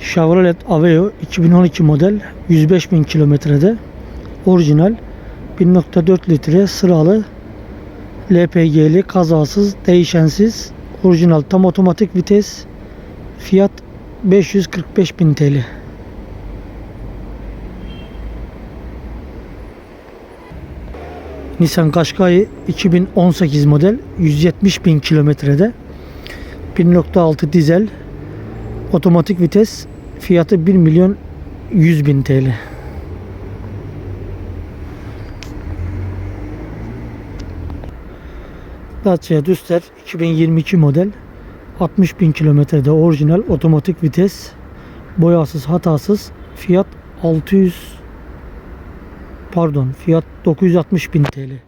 Chevrolet Aveo 2012 model 105 bin kilometrede orijinal 1.4 litre sıralı LPG'li kazasız değişensiz orijinal tam otomatik vites fiyat 545 bin TL. Nissan Qashqai 2018 model 170 bin kilometrede 1.6 dizel otomatik vites fiyatı 1 milyon 100 bin TL. Dacia Duster 2022 model 60 bin kilometrede orijinal otomatik vites boyasız hatasız fiyat 600 pardon fiyat 960 bin TL.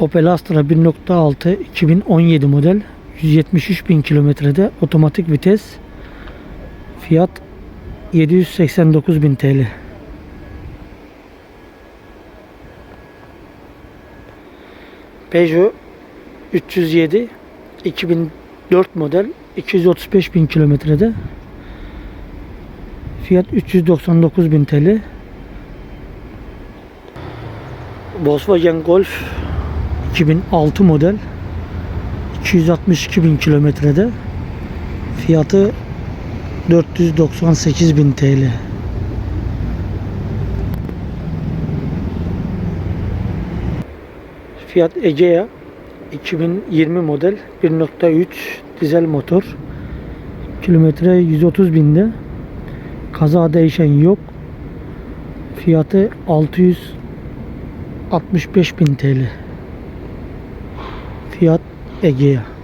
Opel Astra 1.6 2017 model 173 bin kilometrede otomatik vites fiyat 789 bin TL. Peugeot 307 2004 model 235 bin kilometrede fiyat 399 bin TL. Volkswagen Golf 2006 model 262 bin kilometrede. Fiyatı 498 bin TL. Fiyat Egea 2020 model 1.3 dizel motor. Kilometre 130 binde. Kaza değişen yok. Fiyatı 665 bin TL fiyat Egea